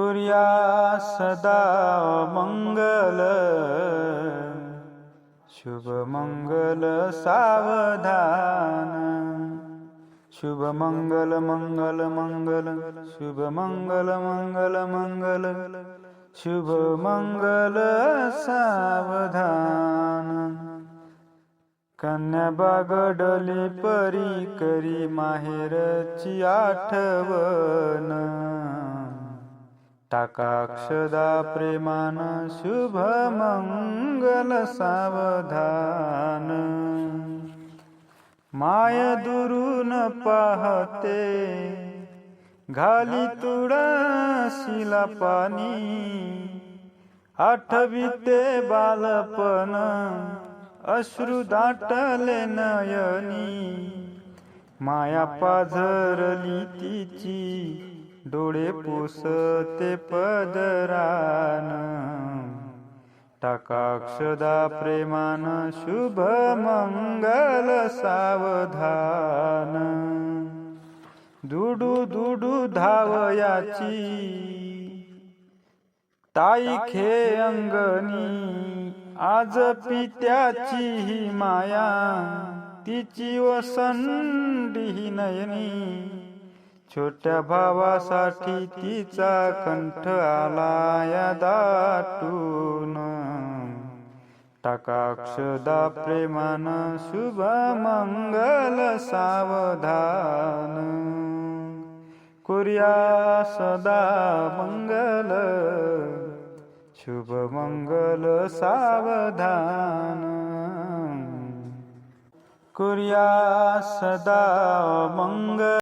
करूया सदा मंगल। शुभ मंगल सावधान। शुभ मंगल मंगल मंगल शुभ मंगल मंगल मंगल। शुभ मंगल सावधान। कन्या बागडली परी करी माहेरची आठवण। टाकाक्षदा प्रेमान शुभ मंगल सावधान माय दुरून पाहते घाली तुळशीला पाणी आठविते बालपण अश्रू दाटले नयनी। माया पाझरली तिची डोळे पुसते पदरान. टाकाक्षदा प्रेमान शुभ मंगल सावधान. दुडू दुडू धावयाची. ताई खे अंगणी आज पित्याची ही माया तिची वसंडी ही नयनी. छोट्या भावासाठी तिचा कंठ आला या दाटून. टाकाक्षदा प्रेमान शुभ मंगल सावधान. कुर्या सदा मंगल शुभ मंगल सावधान. कुर्या सदा मंगल